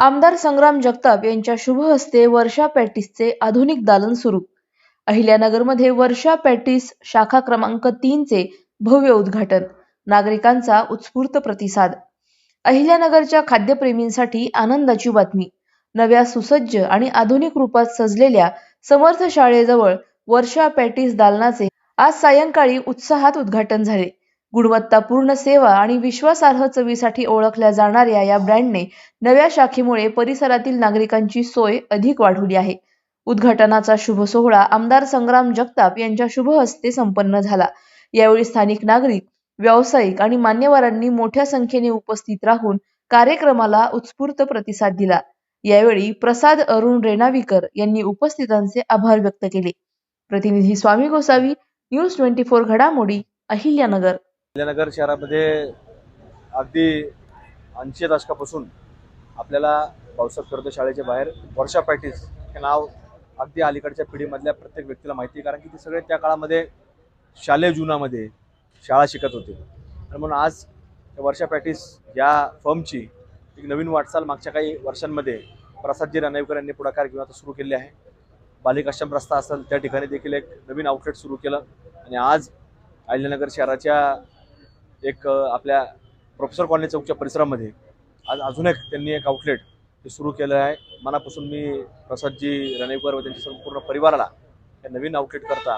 आमदार संग्राम जगताप यांच्या शुभ हस्ते वर्षा पॅटिसचे आधुनिक दालन सुरू. अहिल्यानगरमध्ये वर्षा पॅटिस शाखा क्रमांक तीनचे भव्य उद्घाटन नागरिकांचा उत्स्फूर्त प्रतिसाद. अहिल्यानगरच्या खाद्यप्रेमींसाठी आनंदाची बातमी नव्या सुसज्ज आणि आधुनिक रूपात सजलेल्या समर्थ शाळेजवळ वर्षा पॅटिस दालनाचे आज सायंकाळी उत्साहात उद्घाटन झाले. गुणवत्तापूर्ण सेवा आणि विश्वासार्ह चवीसाठी ओळखल्या जाणाऱ्या या ब्रँडने नव्या शाखेमुळे परिसरातील नागरिकांची सोय अधिक वाढवली आहे. उद्घाटनाचा शुभ सोहळा आमदार संग्राम जगताप यांच्या शुभ हस्ते संपन्न झाला. यावेळी स्थानिक नागरिक व्यावसायिक आणि मान्यवरांनी मोठ्या संख्येने उपस्थित राहून कार्यक्रमाला उत्स्फूर्त प्रतिसाद दिला. यावेळी प्रसाद अरुण रेणावीकर यांनी उपस्थितांचे आभार व्यक्त केले. प्रतिनिधी Swami Gosavi news twenty four घडामोडी अहिल्यानगर. अहिल्यानगर शहरामध्ये अगदी ऐंशी दशकापासून आपल्याला पावसात करतो शाळेच्या बाहेर. वर्षा पॅटीस हे नाव अगदी अलीकडच्या पिढीमधल्या प्रत्येक व्यक्तीला माहिती आहे कारण की ते सगळे त्या काळामध्ये शालेय जीवनामध्ये शाळा शिकत होते. आणि म्हणून आज त्या वर्षा पॅटीस या फर्मची एक नवीन वाटचाल मागच्या काही वर्षांमध्ये प्रसादजी रणेवकर यांनी पुढाकार घेऊन आता सुरू केली आहे. बालिकाश्रम रस्ता असेल त्या ठिकाणी देखील एक नवीन आउटलेट सुरू केलं. आणि आज अहिल्यानगर शहराच्या एक आपल्या प्रोफेसर कॉलनी चौकच्या परिसरामध्ये आज अजून एक त्यांनी एक आउटलेट हे सुरू केलं आहे. मनापासून मी प्रसादजी रणेकर व त्यांच्या संपूर्ण परिवाराला या नवीन आउटलेट करता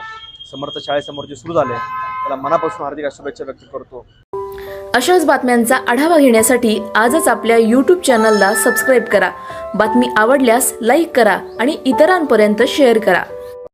समर्थ शाळेसमोर जे सुरू झाले त्याला मनापासून हार्दिक शुभेच्छा व्यक्त करतो. अशाच बातम्यांचा आढावा घेण्यासाठी आजच आपल्या यूट्यूब चॅनलला सबस्क्राईब करा. बातमी आवडल्यास लाईक करा आणि इतरांपर्यंत शेअर करा.